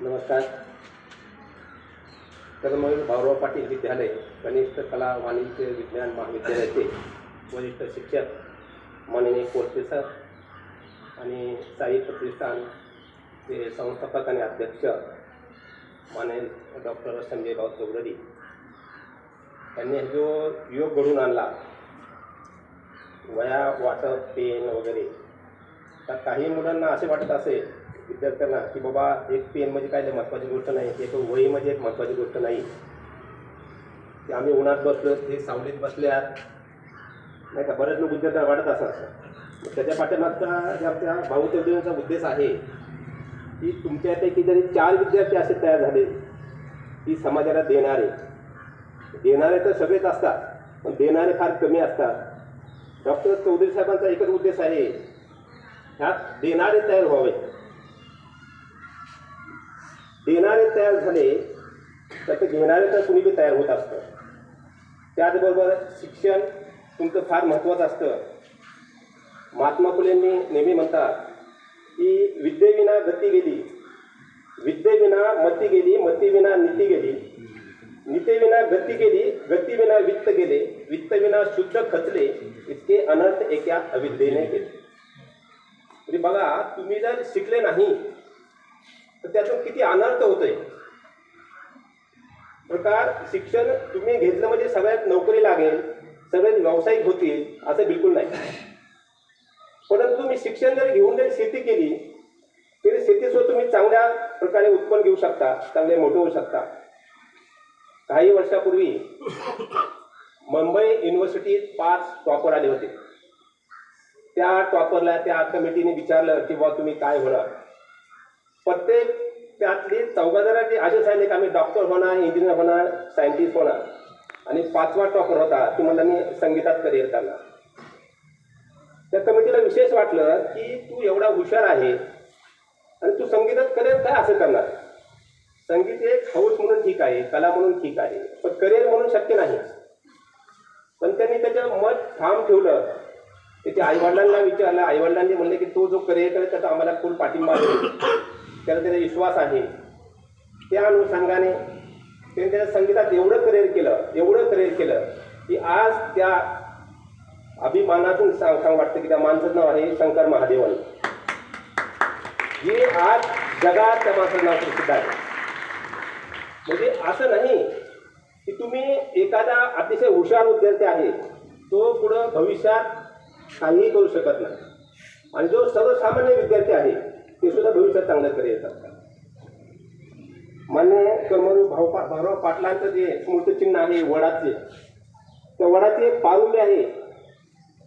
नमस्कार. कर्मवीर भाऊराव पाटील विद्यालय कनिष्ठ कला वाणिज्य विज्ञान महाविद्यालयाचे वरिष्ठ शिक्षक माननीय कोर्टे सर आणि साई प्रतिष्ठानचे संस्थापक आणि अध्यक्ष माननीय डॉक्टर संजय भाऊ चौधरी त्यांनी जो योग घडून आणला वया वाटप पेन वगैरे तर काही मुलांना असे वाटत असेल विद्यार्थ्यांना की बाबा एक पेन म्हणजे काय? महत्त्वाची गोष्ट नाही. एक वही म्हणजे एक महत्त्वाची गोष्ट नाही. ते आम्ही उन्हात बसलो ते सावलीत बसल्यात. नाही का? बरेच लोक विद्यार्थ्यांना वाटत असं त्याच्या पाठीमागचा ज्या त्या भाऊ उद्देश आहे की तुमच्यापैकी जरी चार विद्यार्थी असे तयार झाले ती समाजाला देणारे देणारे तर सगळेच असतात पण देणारे फार कमी असतात. डॉक्टर चौधरी साहेबांचा एकच उद्देश आहे. ह्यात देणारे तयार व्हावे. देणारे तयार झाले तर ते घेणारे तर कुणी बी तयार होत असतं. त्याचबरोबर शिक्षण तुमचं फार महत्त्वाचं असतं. महात्मा फुलेंनी नेहमी म्हणतात की विद्येविना गती गेली. विद्येविना मती गेली मतीविना नीती गेली. नीतीविना गती गेली गतीविना वित्त गेले वित्तविना शुद्ध खचले इतके अनर्थ एका अविद्येने केले. म्हणजे बघा तुम्ही जर शिकले नाही तर त्यातून किती अनर्थ होतोय? प्रकार शिक्षण तुम्ही घेतलं म्हणजे सगळ्यात नोकरी लागेल सगळे व्यावसायिक होतील असं बिलकुल नाही. परंतु तुम्ही शिक्षण जर घेऊन जरी शेती केली तरी शेतीसोबत तुम्ही चांगल्या प्रकारे उत्पन्न घेऊ शकता चांगले मोठे होऊ शकता. काही वर्षापूर्वी मुंबई युनिव्हर्सिटीत पाच टॉपर आले होते. त्या टॉपरला त्या कमिटीने विचारलं की बुवा तुम्ही काय होणार? प्रत्येक त्यातली चौघा जणांनी असे सांगितले की आम्ही डॉक्टर होणार इंजिनियर होणार सायंटिस्ट होणार. आणि पाचवा टॉपर होता की म्हणला मी संगीतात करिअर करणार. त्या कमिटीला विशेष वाटलं की तू एवढा हुशार आहे आणि तू संगीतात करिअर काय असं करणार? संगीत एक हौस म्हणून ठीक आहे कला म्हणून ठीक आहे पण करिअर म्हणून शक्य नाही. पण त्यांनी त्याचं मत ठाम ठेवलं. त्याचे आईवडिलांना विचारलं आईवडिलांनी म्हणले की तो जो करिअर करेल त्याचा आम्हाला फुल पाठिंबा आहे. त्याला त्याचा विश्वास आहे. त्या अनुषंगाने त्यांनी त्याच्या संगीतात एवढं करिअर केलं एवढं करिअर केलं की आज त्या अभिमानातून सांग सांग वाटतं की त्या माणसाचं नाव आहे शंकर महादेवन. जे आज जगात त्या माणसाचं नाव प्रसिद्ध आहे. म्हणजे असं नाही की तुम्ही एखादा अतिशय हुशार विद्यार्थी आहे तो पुढं भविष्यात काहीही करू शकत नाही. आणि जो सर्वसामान्य विद्यार्थी आहे ते सुद्धा भविष्यात चांगलं करे येतात मान्य कर्मरू भाऊ पा भाऊराव पाटलांचं जे स्मृतचिन्ह आहे वडाचे त्या वडाचे एक पारुंबे आहे.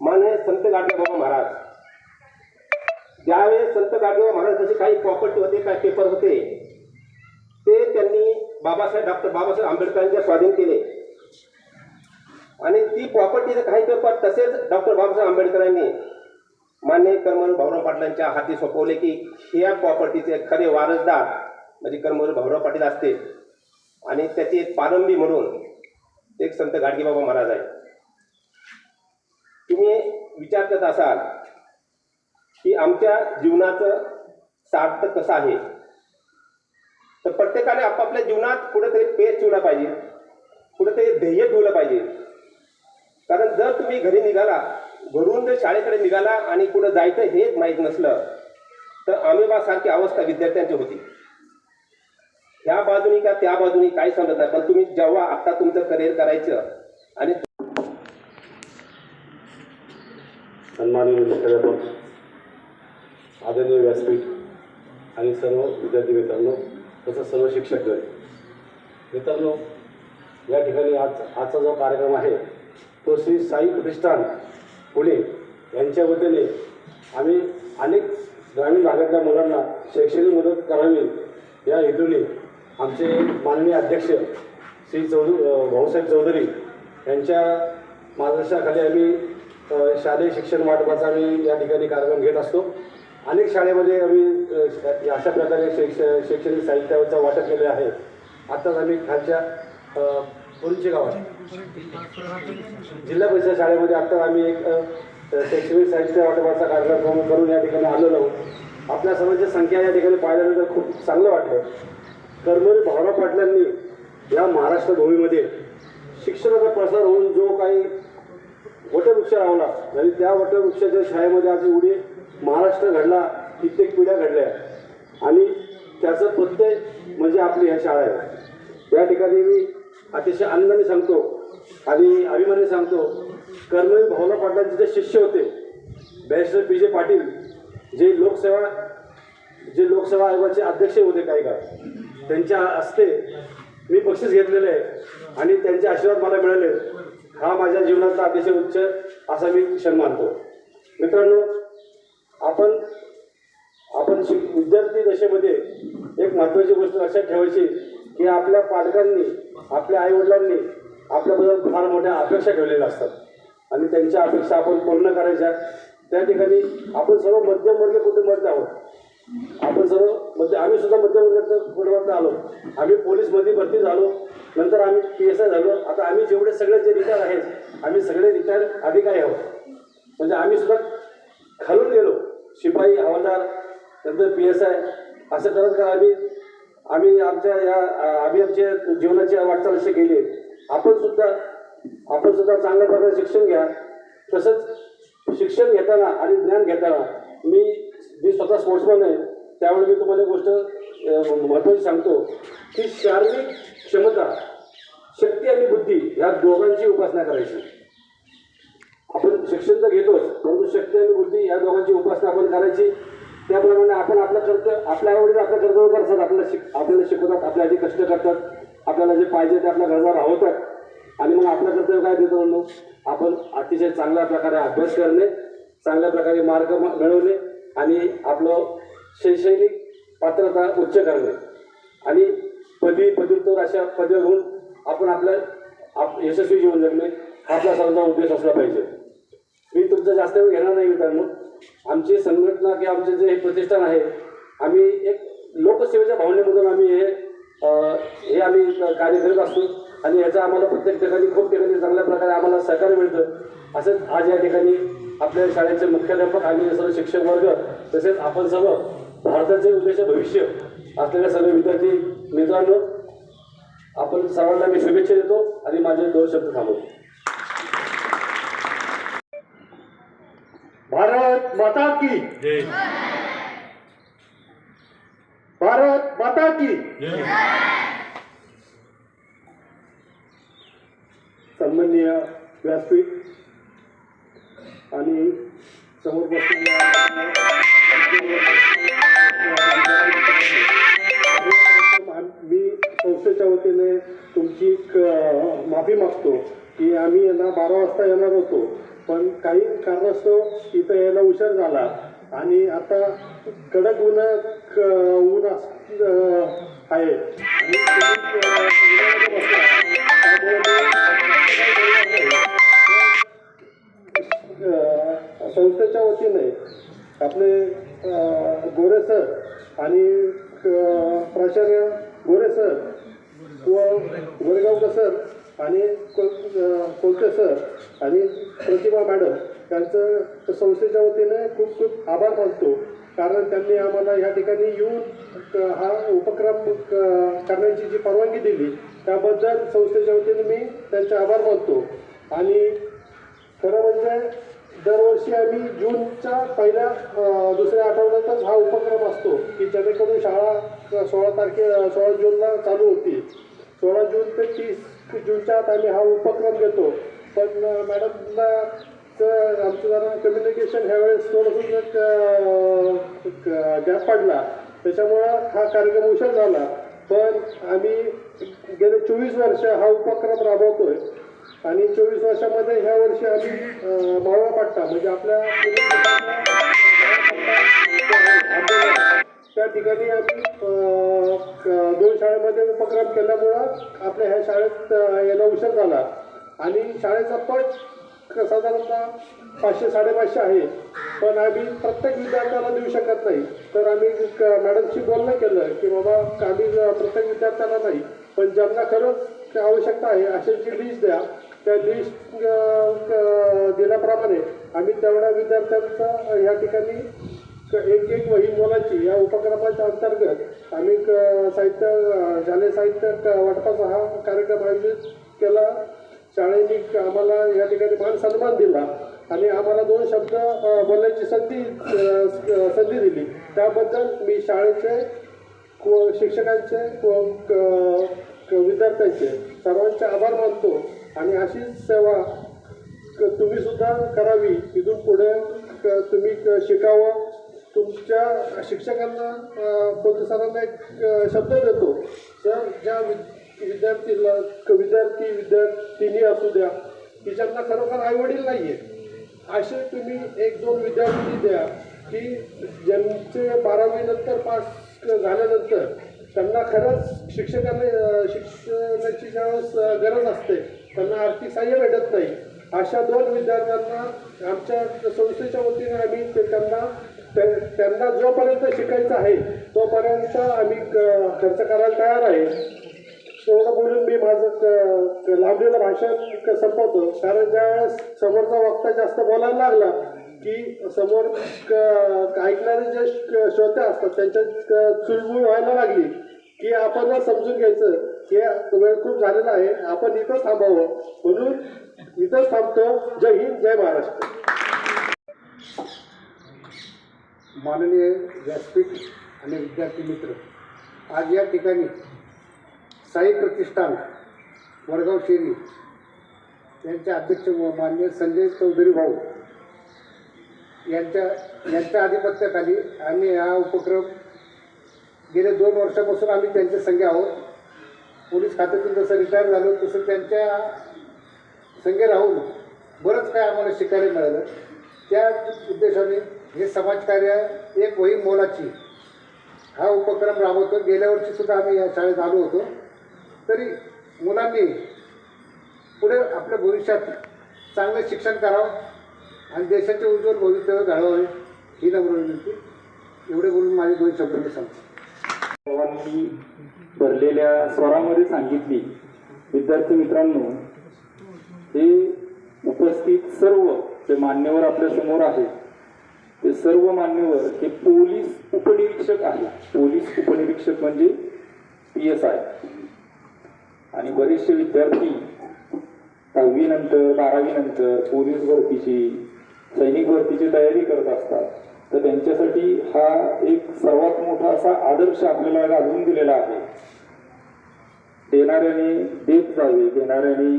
मान्य संत गाडगेबाबा महाराज. ज्यावेळेस संत गाडगेबाबा महाराज जसे काही प्रॉपर्टी होते काही पेपर होते ते त्यांनी बाबासाहेब डॉक्टर बाबासाहेब आंबेडकरांच्या स्वाधीन केले आणि ती प्रॉपर्टीचं काही पेपर तसेच डॉक्टर बाबासाहेब आंबेडकरांनी मान्य कर्मवीर भाऊराव पाटलांच्या हाती सोपवले की ह्या प्रॉपर्टीचे खरे वारसदार म्हणजे कर्मवीर भाऊराव पाटील असते आणि त्याची एक पारंबी म्हणून एक संत गाडगेबाबा महाराज आहे तुम्ही विचार करत असाल की आमच्या जीवनाचं सार्थ कसं आहे? तर प्रत्येकाने आपापल्या जीवनात कुठेतरी पेज ठेवला पाहिजे. कुठेतरी ध्येय ठेवलं पाहिजे. कारण जर तुम्ही घरी निघाला घरून जर शाळेकडे निघाला आणि कुठं जायचं हेच माहीत नसलं तर आमेबासारखी अवस्था विद्यार्थ्यांची होती. ह्या बाजूनी का त्या बाजूनी काही समजत नाही पण तुम्ही जेव्हा आता तुमचं करिअर करायचं आणि सन्माननीय मुख्याध्यापक आदरणीय व्यासपीठ आणि सर्व विद्यार्थी मित्रांनो तसंच सर्व शिक्षकगण मित्रांनो या ठिकाणी आज आजचा जो कार्यक्रम आहे तो श्री साई प्रतिष्ठान पुणे यांच्या वतीने आम्ही अनेक ग्रामीण भागातल्या मुलांना शैक्षणिक मदत करावी या हेतूने आमचे माननीय अध्यक्ष श्री चौधरी भाऊसाहेब चौधरी यांच्या मार्गदर्शनाखाली आम्ही शालेय शिक्षण वाटपाचा आम्ही या ठिकाणी कार्यक्रम घेत असतो. अनेक शाळेमध्ये आम्ही अशा प्रकारे शैक्ष शैक्षणिक साहित्याचं वाटप केले आहे. आत्ताच आम्ही खालच्या अ, कोणचे जिल्हा परिषद शाळेमध्ये आत्ता आम्ही एक शैक्षणिक साहित्य वाटपाचा कार्यक्रम करून- या ठिकाणी आलेलो आहोत. आपल्या सर्वांची संख्या या ठिकाणी पाहिल्यानंतर खूप चांगलं वाटलं. कर्मवीर भाऊराव पाटलांनी या महाराष्ट्र भूमीमध्ये शिक्षणाचा प्रसार होऊन जो काही वटवृक्ष लावला आणि त्या वटवृक्षाच्या शाळेमध्ये आज एवढी महाराष्ट्र घडला कित्येक पिढ्या घडल्या. आणि त्याचं प्रत्यय म्हणजे आपली ह्या शाळा आहे. या ठिकाणी मी अतिशय आनंदाने सांगतो आणि अभिमानाने सांगतो कर्मवीर भावना पाटलांचे जे शिष्य होते बॅरिस्टर पी जे पाटील जे लोकसेवा जे लोकसेवा आयोगाचे अध्यक्ष होते काही काळ त्यांच्या हस्ते मी बक्षीस घेतलेले आहे आणि त्यांचे आशीर्वाद मला मिळाले. हा माझ्या जीवनातला अतिशय उच्च असा मी क्षण मानतो. मित्रांनो आपण आपण शिक विद्यार्थी दशेमध्ये एक महत्त्वाची गोष्ट लक्षात ठेवायची की आपल्या पालकांनी आपल्या आईवडिलांनी आपल्याबद्दल फार मोठ्या अपेक्षा ठेवलेल्या असतात. आणि त्यांच्या अपेक्षा आपण पूर्ण करायच्या. त्या ठिकाणी आपण सर्व मध्यमवर्ग कुटुंबातले आहोत. आपण सर्व मध्य आम्ही सुद्धा मध्यमवर्गाच्या कुटुंबात आलो. आम्ही पोलीसमध्ये भरती झालो. नंतर आम्ही पी एस आय झालो. आता आम्ही जेवढे सगळे जे रिटायर आहेत आम्ही सगळे रिटायर अधिकारी आहोत. म्हणजे आम्ही सुद्धा खालून गेलो. शिपाई हवालदार नंतर पी एस आय असं करत करत आम्ही? आम्ही आमच्या या आम्ही आमच्या जीवनाची वाटचाल अशी केली. आपण सुद्धा आपण सुद्धा चांगल्या प्रकारे शिक्षण घ्या. तसंच शिक्षण घेताना आणि ज्ञान घेताना मी मी स्वतः स्पोर्ट्समॅन आहे. त्यामुळे मी तुम्हाला एक गोष्ट महत्त्वाची सांगतो की शारीरिक क्षमता शक्ती आणि बुद्धी या दोघांची उपासना करायची. आपण शिक्षण तर घेतोच परंतु शक्ती आणि बुद्धी या दोघांची उपासना आपण करायची. त्याप्रमाणे आपण आपलं कर्तव्य आपल्या आवडीत आपलं कर्तव्य करतात आपल्याला शिक आपल्याला शिकवतात आपल्यासाठी कष्ट करतात आपल्याला जे पाहिजे ते आपल्या गरजा राहवतात. आणि मग आपलं कर्तव्य काय देतो म्हणून? आपण अतिशय चांगल्या प्रकारे अभ्यास करणे चांगल्या प्रकारे मार्ग म- मिळवणे आणि आपलं शैक्षणिक पात्रता उच्च करणे. आणि पदवी पदव्युत्तर अशा पदव्या होऊन आपण आपलं आप यशस्वी जीवन जगणे हा आपला सर्वांचा उद्देश असला पाहिजे. मी तुमचा जास्त वेळ घेणार नाही मित्रांनो. आमची संघटना किंवा आमचे जे हे प्रतिष्ठान आहे आम्ही एक लोकसेवेच्या भावनेमधून आम्ही हे हे आम्ही कार्य करत असतो. आणि याचा आम्हाला प्रत्येक ठिकाणी खूप ठिकाणी चांगल्या प्रकारे आम्हाला सहकार्य मिळतं. असंच आज या ठिकाणी आपल्या शाळेचे मुख्याध्यापक आणि सर्व शिक्षक वर्ग तसेच आपण सर्व भारताचे उद्देश भविष्य असलेल्या सर्व विद्यार्थी मित्रांनो आपण सर्वांना मी शुभेच्छा देतो आणि माझे दोन शब्द थांबवतो. भारत माता की। भारत माता की। सन्माननीय व्यासपीठ आणि समोर मी संस्थेच्या वतीने तुमची माफी मागतो की आम्ही यांना बारा वाजता येणार होतो. पण काही कारणास्तव इथं यायला उशीर झाला. आणि आता कडक ऊन क- ऊन अस- आहे. संस्थेच्या वतीने आपले गोरे सर आणि प्राचार्य गोरे सर किंवा गोरेगावकर सर आणि कोल- कोलते सर आणि प्रतिभा मॅडम यांचं संस्थेच्या वतीने खूप खूप आभार मानतो. कारण त्यांनी आम्हाला या ठिकाणी येऊन हा उपक्रम करण्याची जी परवानगी दिली त्याबद्दल संस्थेच्या वतीने मी त्यांचे आभार मानतो. आणि खरं म्हणजे दरवर्षी आम्ही जूनच्या पहिल्या दुसऱ्या आठवड्यातच हा उपक्रम असतो की जेणेकरून शाळा सोळा तारखे सोळा जूनला चालू होती. सोळा जून ते तीस जूनच्या आत आम्ही हा उपक्रम घेतो. पण मॅडमला तर आमचं जरा कम्युनिकेशन ह्यावेळेस थोडंसं गॅप पडला. त्याच्यामुळं हा कार्यक्रम उशीर झाला. पण आम्ही गेले चोवीस वर्ष हा उपक्रम राबवतोय. आणि चोवीस वर्षामध्ये ह्या वर्षी आम्ही मावळा पट्टा म्हणजे आपल्या त्या ठिकाणी आम्ही उपक्रम केल्यामुळं आपल्या ह्या शाळेत यायला उशीर झाला. आणि शाळेचा पट साधारणतः पाचशे साडेपाचशे आहे. पण आम्ही प्रत्येक विद्यार्थ्याला देऊ शकत नाही. तर आम्ही क- मॅडमशी बोलणं केलं की बाबा आम्ही प्रत्येक विद्यार्थ्याला नाही पण ज्यांना खरंच आवश्यकता आहे अशाची लिस्ट द्या त्या लिस्ट दिल्याप्रमाणे आम्ही तेवढ्या विद्यार्थ्यांचा या ठिकाणी एक एक वही मोलाची या उपक्रमाच्या अंतर्गत आम्ही क- साहित्य शालेय साहित्य क- वाटपाचा हा कार्यक्रम आयोजित केला. शाळेने आम्हाला या ठिकाणी मान सन्मान दिला आणि आम्हाला दोन शब्द बोलण्याची संधी संधी दिली. त्याबद्दल मी शाळेचे व शिक्षकांचे व क- विद्यार्थ्यांचे सर्वांचे आभार मानतो आणि अशीच सेवा क- तुम्ही सुद्धा करावी. इथून पुढे क- तुम्ही क- शिकावं. तुमच्या शिक्षकांना अ, एक शब्द देतो? तर ज्या वि- विद्यार्थीला क- विद्यार्थी विद्यार्थिनी असू द्या की ज्यांना खरोखर आईवडील नाही आहे असे तुम्ही एक दोन विद्यार्थी द्या की ज्यांचे बारावीनंतर पास झाल्यानंतर त्यांना खरंच शिक्षकांना शिक्षणाची ज्यावेळेस गरज असते त्यांना आर्थिक सहाय्य भेटत नाही. अशा दोन विद्यार्थ्यांना आमच्या संस्थेच्या वतीने आम्ही ते त्यांना त्यांना जोपर्यंत शिकायचं आहे तोपर्यंत आम्ही क- खर्च करायला तयार आहे. तेवढं बोलून मी माझं लांबलेलं भाषण संपवतो. कारण ज्यावेळेस समोरचा वक्ता जास्त बोलायला लागला की समोर क- ऐकणारे जे श- श्रोते असतात त्यांच्या चुळबुळ व्हायला लागली की आपण समजून घ्यायचं. की वेळ खूप झालेला आहे. आपण इथंच थांबावं. म्हणून इथंच थांबतो. जय हिंद जय महाराष्ट्र. माननीय व्यासपीठ आणि विद्यार्थी मित्र आज या ठिकाणी साई प्रतिष्ठान वडगाव शेरी यांचे अध्यक्ष व मान्य संजय चौधरी भाऊ यांच्या यांच्या आधिपत्याखाली आम्ही हा उपक्रम गेल्या दोन वर्षापासून आम्ही त्यांच्या संघ आहोत. पोलीस खात्यातून जसं रिटायर झालो तसं त्यांच्या संघे राहून बरंच काय आम्हाला शिकायला मिळालं. त्या उद्देशाने हे समाजकार्य एक वही मोलाची. हा उपक्रम राबवतो. गेल्या वर्षीसुद्धा आम्ही या शाळेत आलो होतो. तरी मुलांनी पुढे आपल्या भविष्यात चांगलं शिक्षण करावं आणि देशाचे उज्ज्वल भवितव्य घडवावे ही नम्र विनंती. एवढे बोलून माझे दोन शब्द सांगतो. सर्वांनी भरलेल्या स्वरामध्ये सांगितली विद्यार्थी मित्रांनो हे उपस्थित सर्व जे मान्यवर आपल्यासमोर आहेत ते सर्व मान्यवर हे पोलीस उपनिरीक्षक आहेत. पोलीस उपनिरीक्षक म्हणजे पी एस आय आणि बरेचसे विद्यार्थी दहावी नंतर बारावी नंतर पोलीस भरतीची सैनिक भरतीची तयारी करत असतात. तर त्यांच्यासाठी हा एक सर्वात मोठा असा आदर्श आपल्याला घालून दिलेला आहे. देणाऱ्याने देत जावे देणाऱ्याने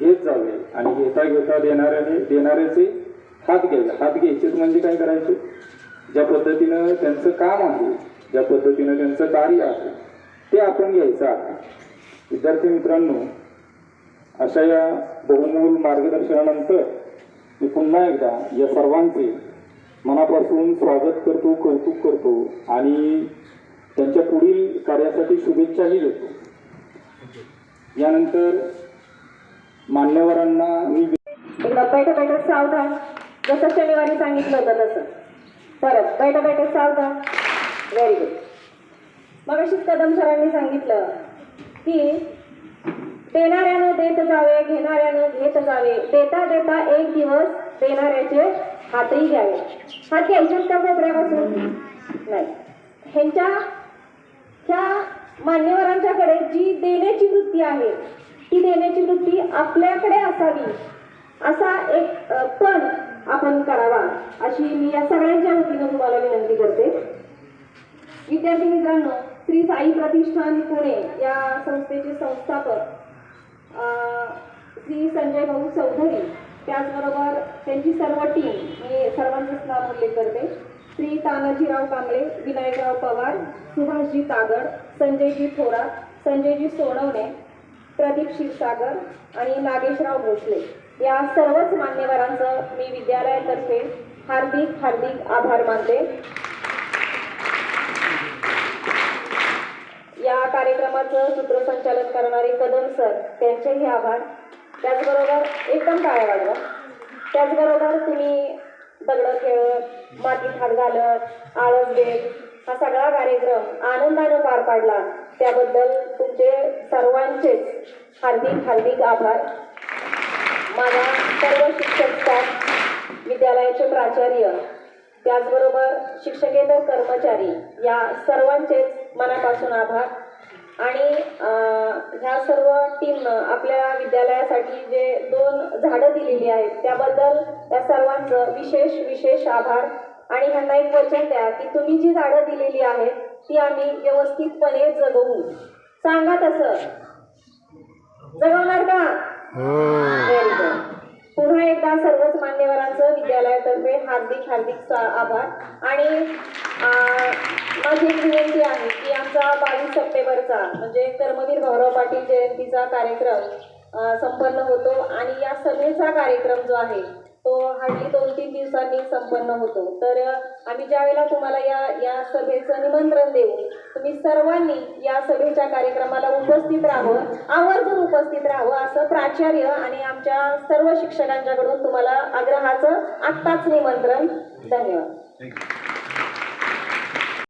घेत जावे आणि घेता घेता देणाऱ्याने देणाऱ्याचे हात घ्यायचं. हात घ्यायचेच म्हणजे काय करायचे? ज्या पद्धतीनं त्यांचं काम आहे ज्या पद्धतीनं त्यांचं कार्य आहे ते आपण घ्यायचं आहे. विद्यार्थी मित्रांनो अशा या बहुमूल मार्गदर्शनानंतर मी पुन्हा एकदा या सर्वांचे मनापासून स्वागत करतो कौतुक करतो आणि त्यांच्या पुढील कार्यासाठी शुभेच्छाही देतो. यानंतर मान्यवरांना मी सावधान. जसं शनिवारी सांगितलं होतं तसं. परत बैठा बैठक सावधान व्हेरी गुड मग अशीच कदम सरांनी सांगितलं की देणाऱ्यानं देत जावे घेणाऱ्यानं घेत जावे. देता देता एक दिवस देणाऱ्याचे हातही घ्यावे. हात घ्यायचेच त्या कोपऱ्यापासून? नाही. ह्यांच्या ह्या मान्यवरांच्याकडे जी देण्याची वृत्ती आहे ती देण्याची वृत्ती आपल्याकडे असावी. असा एक पण आपण करावा. अशी मी या सगळ्यांच्या वतीनं तुम्हाला विनंती करते. विद्यार्थी मित्रांनो श्री साई प्रतिष्ठान पुणे या संस्थेचे संस्थापक श्री संजय भाऊ चौधरी त्याचबरोबर त्यांची सर्व टीम मी सर्वांचंच नाव उल्लेख करते. श्री तानाजीराव कांबळे विनायकराव पवार सुभाषजी तागड संजयजी थोरात संजयजी सोनवणे प्रदीप क्षीरसागर आणि नागेशराव भोसले. या सर्वच मान्यवरांचं मी विद्यालयातर्फे हार्दिक हार्दिक आभार मानते. या कार्यक्रमाचं सूत्रसंचालन करणारे कदम सर त्यांचेही आभार. त्याचबरोबर एकदम काय वाढवा त्याचबरोबर तुम्ही दगडं खेळत मातीत हात घालत आळस देत हा सगळा कार्यक्रम आनंदानं पार पाडला. त्याबद्दल तुमचे सर्वांचेच हार्दिक हार्दिक आभार. माझ्या सर्व शिक्षक स्टाफ विद्यालयाचे प्राचार्य त्याचबरोबर शिक्षकेतर कर्मचारी या सर्वांचेच मनापासून आभार. आणि ह्या सर्व टीमनं आपल्या विद्यालयासाठी जे दोन झाडं दिलेली आहेत त्याबद्दल त्या सर्वांचं विशेष विशेष आभार. आणि ह्यांना एक वचन द्या की तुम्ही जी झाडं दिलेली आहेत ती आम्ही व्यवस्थितपणे जगवू. सांगा तसं. जगवणार का? हो. पुन्हा एकदा सर्वच मान्यवरांचं विद्यालयातर्फे हार्दिक हार्दिक सा- आभार. आणि माझी एक विनंती आहे की आमचा बावीस सप्टेंबरचा म्हणजे कर्मवीर भाऊराव पाटील जयंतीचा कार्यक्रम संपन्न होतो. आणि या सभेचा कार्यक्रम जो आहे तो हार्डली दोन तीन दिवसांनी संपन्न होतो. तर आम्ही ज्यावेळेला तुम्हाला या या सभेचं निमंत्रण देऊ तुम्ही सर्वांनी या सभेच्या कार्यक्रमाला उपस्थित राहावं आवर्जून उपस्थित राहावं असं प्राचार्य आणि आमच्या सर्व शिक्षकांच्याकडून तुम्हाला आग्रहाचं आत्ताच निमंत्रण. धन्यवाद.